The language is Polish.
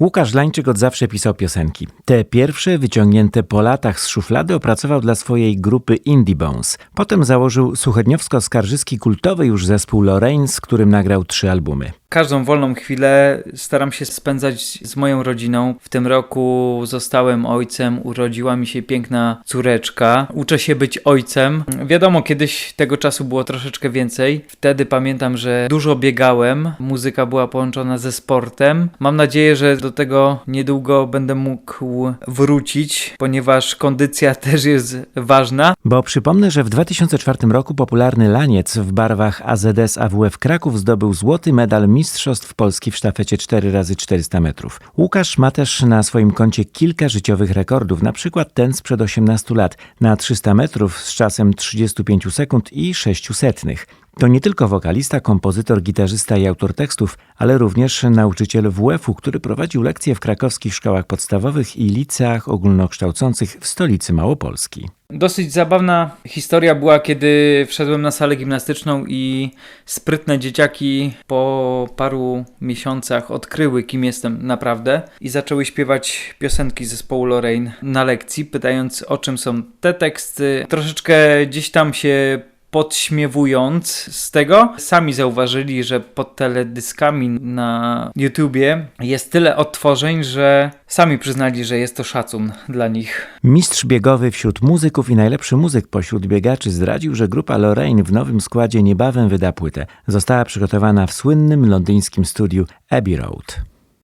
Łukasz Lańczyk od zawsze pisał piosenki. Te pierwsze, wyciągnięte po latach z szuflady, opracował dla swojej grupy Indie Bones. Potem założył suchedniowsko-skarżyski kultowy już zespół Lorraine, z którym nagrał trzy albumy. Każdą wolną chwilę staram się spędzać z moją rodziną. W tym roku zostałem ojcem, urodziła mi się piękna córeczka. Uczę się być ojcem. Wiadomo, kiedyś tego czasu było troszeczkę więcej. Wtedy pamiętam, że dużo biegałem. Muzyka była połączona ze sportem. Mam nadzieję, że do tego niedługo będę mógł wrócić, ponieważ kondycja też jest ważna. Bo przypomnę, że w 2004 roku popularny laniec w barwach AZS AWF Kraków zdobył złoty medal Mistrzostw Polski w sztafecie 4x400 metrów. Łukasz ma też na swoim koncie kilka życiowych rekordów, na przykład ten sprzed 18 lat na 300 metrów z czasem 35 sekund i 6 setnych. To nie tylko wokalista, kompozytor, gitarzysta i autor tekstów, ale również nauczyciel WF-u, który prowadził lekcje w krakowskich szkołach podstawowych i liceach ogólnokształcących w stolicy Małopolski. Dosyć zabawna historia była, kiedy wszedłem na salę gimnastyczną i sprytne dzieciaki po paru miesiącach odkryły, kim jestem naprawdę i zaczęły śpiewać piosenki zespołu Lorraine na lekcji, pytając o czym są te teksty. Troszeczkę gdzieś tam się podśmiewując z tego, sami zauważyli, że pod teledyskami na YouTubie jest tyle odtworzeń, że sami przyznali, że jest to szacun dla nich. Mistrz biegowy wśród muzyków i najlepszy muzyk pośród biegaczy zdradził, że grupa Lorraine w nowym składzie niebawem wyda płytę. Została przygotowana w słynnym londyńskim studiu Abbey Road.